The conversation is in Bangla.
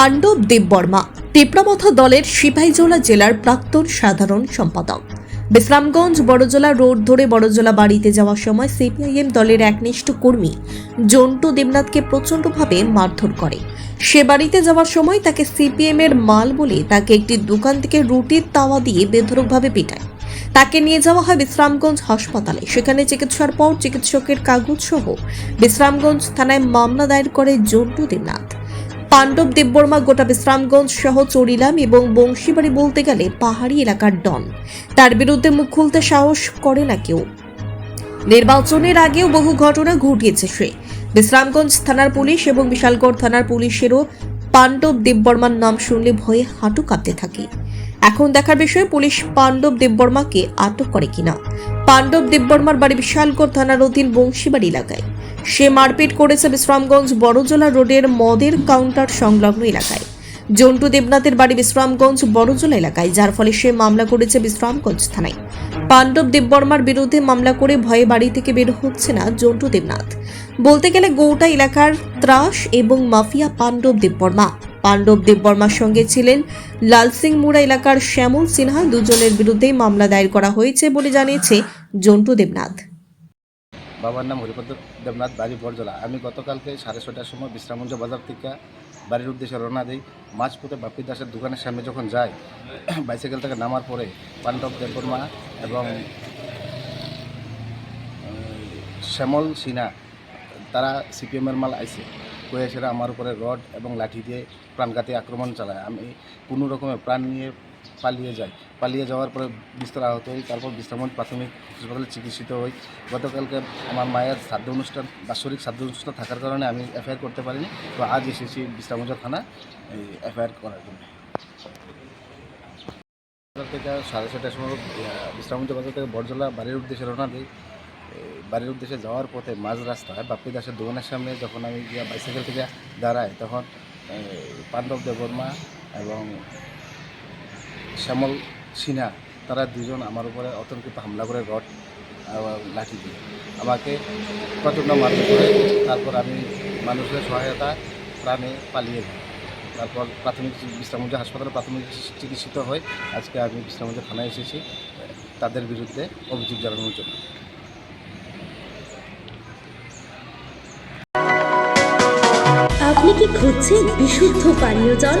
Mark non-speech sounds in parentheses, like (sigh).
পাণ্ডব দেববর্মা টেপরামথা দলের সিপাহীজলা জেলার প্রাক্তন সাধারণ সম্পাদক। বিশ্রামগঞ্জ বড়জলা রোড ধরে বড়জলা বাড়িতে যাওয়ার সময় সিপিআইএম দলের একনিষ্ঠ কর্মী জন্টু দেবনাথকে প্রচণ্ডভাবে মারধর করে। সে বাড়িতে যাওয়ার সময় তাকে সিপিএম এর মাল বলে তাকে একটি দোকান থেকে রুটির তাওয়া দিয়ে বেধরকভাবে পিটায়। তাকে নিয়ে যাওয়া হয় বিশ্রামগঞ্জ হাসপাতালে। সেখানে চিকিৎসার পর চিকিৎসকের কাগজ সহ বিশ্রামগঞ্জ থানায় মামলা দায়ের করে জন্টু দেবনাথ। পাণ্ডব দেববর্মা গোটা বিশ্রামগঞ্জ সহ চরিলাম এবং বংশীবাড়ি বলতে গেলে পাহাড়ি এলাকার ডন। তার বিরুদ্ধে মুখ খুলতে সাহস করে না কেউ। নির্বাচনের আগেও বহু ঘটনা ঘটিয়েছে সে। বিশ্রামগঞ্জ থানার পুলিশ এবং বিশালগড় থানার পুলিশেরও পাণ্ডব দেববর্মার নাম শুনলে ভয়ে হাঁটু কাঁপতে থাকে। এখন দেখার বিষয়, পুলিশ পাণ্ডব দেববর্মাকে আটক করে কিনা? পাণ্ডব দেববর্মার বাড়ি বিশালগড় থানার অধীন বংশীবাড়ি এলাকায়। সে মারপিট করেছে বিশ্রামগঞ্জ বড়জলা রোডের মদের কাউন্টার সংলগ্ন এলাকায়। জন্টু দেবনাথের বাড়ি বিশ্রামগঞ্জ বড়জলা এলাকায়, যার ফলে সে মামলা করেছে বিশ্রামগঞ্জ থানায়। পাণ্ডব দেববর্মার বিরুদ্ধে মামলা করে ভয়ে বাড়ি থেকে বের হচ্ছে না জন্টু দেবনাথ। বলতে গেলে গৌটা এলাকার ত্রাস এবং মাফিয়া পাণ্ডব দেববর্মা। পাণ্ডব দেববর্মার সঙ্গে ছিলেন লালসিং মুড়া এলাকার শ্যামল সিনহা। দুজনের বিরুদ্ধেই মামলা দায়ের করা হয়েছে বলে জানিয়েছে জন্টু দেবনাথ। বাবার নাম হরিপদ দেবনাথ, বাড়ি বরজলা। আমি গতকালকে সাড়ে ছটার সময় বিশ্রামঞ্জ বাজার থেকে বাড়ির উদ্দেশ্যে রওনা দিই। মাঝপথে বাপি দাসের দোকানের সামনে যখন যাই (clears throat) বাইসাইকেল থেকে নামার পরে পাণ্ডব দেববর্মা এবং শ্যামল সিনহা, তারা সিপিএমের মাল আইছে। কয়ে সেরা আমার উপরে রড এবং লাঠি দিয়ে প্রাণঘাতী আক্রমণ চালায়। আমি কোনো রকমে প্রাণ নিয়ে পালিয়ে যাই। পালিয়ে যাওয়ার পরে বিস্তর আহত হই তারপর বিশ্রামগঞ্জ প্রাথমিক হাসপাতালে চিকিৎসিত হই। গতকালকে আমার মায়ের শ্রাদ্ধ অনুষ্ঠান বাৎসরিক শ্রাদ্ধ অনুষ্ঠান থাকার কারণে আমি এফআইআর করতে পারিনি। তো আজ এসেছি বিশ্রামগঞ্জ থানা এফআইআর করার জন্য। থেকে সাড়ে ছটার সময় আহ, বিশ্রামগঞ্জ বাজার থেকে বরজলা বাড়ির উদ্দেশ্যে রওনা দিই। বাড়ির উদ্দেশ্যে যাওয়ার পথে মাঝ রাস্তায় বাপ্পি দাসের দোকানের সামনে যখন আমি গিয়ে বাইসাইকেল থেকে দাঁড়াই তখন পাণ্ডব দেববর্মা এবং শ্যামল সিনহা তারা দুজন আমার উপরে অতর্কিত হামলা করে রড লাঠি দিয়ে। আমাকে প্রচণ্ড মারধর করে, তারপর আমি মানুষের সহায়তা প্রাণে পালিয়ে যাই। তারপর প্রাথমিক বিশ্রামগঞ্জ হাসপাতালে প্রাথমিক চিকিৎসিত হয়ে আজকে আমি বিশ্রামগঞ্জ থানায় এসেছি, তাদের বিরুদ্ধে অভিযোগ জানানোর জন্য। আপনি কি খুঁজছেন বিশুদ্ধ পানীয় জল?